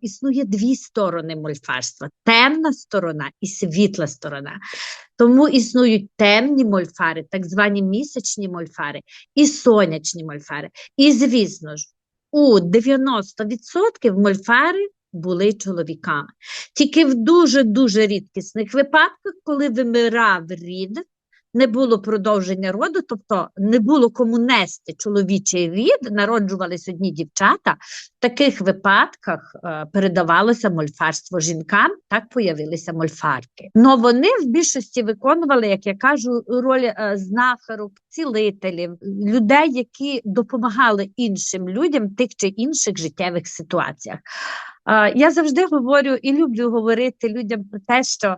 існує дві сторони мольфарства: темна сторона і світла сторона. Тому існують темні мольфари, так звані місячні мольфари, і сонячні мольфари. І, звісно ж, у 90% мольфари були чоловіками. Тільки в дуже-дуже рідкісних випадках, коли вимирав рід, не було продовження роду, тобто не було кому нести чоловічий рід, народжувались одні дівчата. В таких випадках е, передавалося мольфарство жінкам, так появилися мольфарки. Но вони в більшості виконували, як я кажу, роль е, знахарок, цілителів, людей, які допомагали іншим людям в тих чи інших життєвих ситуаціях. Е, я завжди говорю і люблю говорити людям про те, що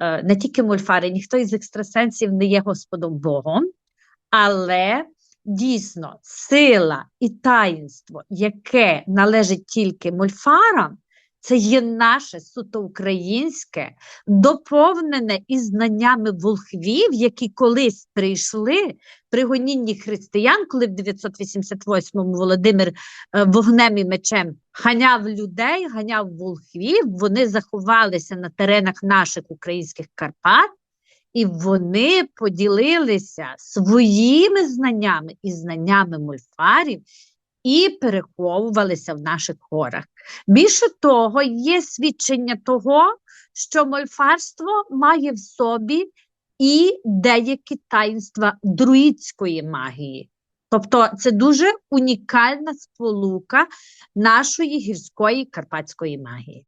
не тільки мольфари, ніхто із екстрасенсів не є Господом Богом, але дійсно сила і таїнство, яке належить тільки мольфарам, це є наше суто українське, доповнене із знаннями волхвів, які колись прийшли при гонінні християн, коли в 988-му Володимир е, вогнем і мечем ганяв людей, ганяв волхвів, вони заховалися на теренах наших українських Карпат, і вони поділилися своїми знаннями і знаннями мольфарів і переховувалися в наших горах. Більше того, є свідчення того, що мольфарство має в собі і деякі таїнства друїдської магії. Тобто це дуже унікальна сполука нашої гірської карпатської магії.